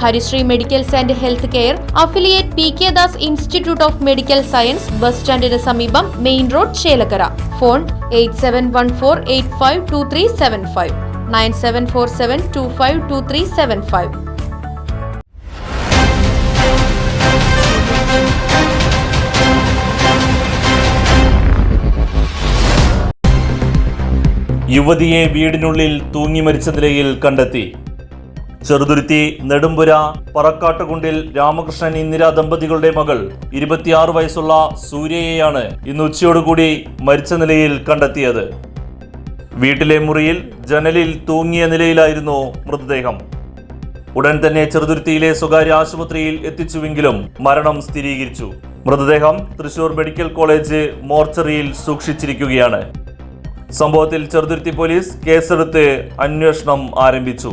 Harisree medicals and health care affiliate P K Das institute of medical science bus സ്റ്റാൻഡിന് സമീപം main road Chelakkara. Phone eight seven one four eight five two three seven five. Nine seven four seven two five two three seven five. യുവതിയെ വീടിനുള്ളിൽ തൂങ്ങി മരിച്ച നിലയിൽ കണ്ടെത്തി. ചെറുതുരുത്തി നെടുമ്പുര പറക്കാട്ടുകുണ്ടിൽ രാമകൃഷ്ണൻ ഇന്ദിര ദമ്പതികളുടെ മകൾ ഇരുപത്തിയാറ് വയസ്സുള്ള സൂര്യയെയാണ് ഇന്ന് ഉച്ചയോടുകൂടി മരിച്ച നിലയിൽ കണ്ടെത്തിയത്. വീട്ടിലെ മുറിയിൽ ജനലിൽ തൂങ്ങിയ നിലയിലായിരുന്നു മൃതദേഹം. ഉടൻ തന്നെ ചെറുതുരുത്തിയിലെ സ്വകാര്യ ആശുപത്രിയിൽ എത്തിച്ചുവെങ്കിലും മരണം സ്ഥിരീകരിച്ചു. മൃതദേഹം തൃശൂർ മെഡിക്കൽ കോളേജ് മോർച്ചറിയിൽ സൂക്ഷിച്ചിരിക്കുകയാണ്. സംഭവത്തിൽ ചെറുതുരുത്തി പോലീസ് കേസെടുത്ത് അന്വേഷണം ആരംഭിച്ചു.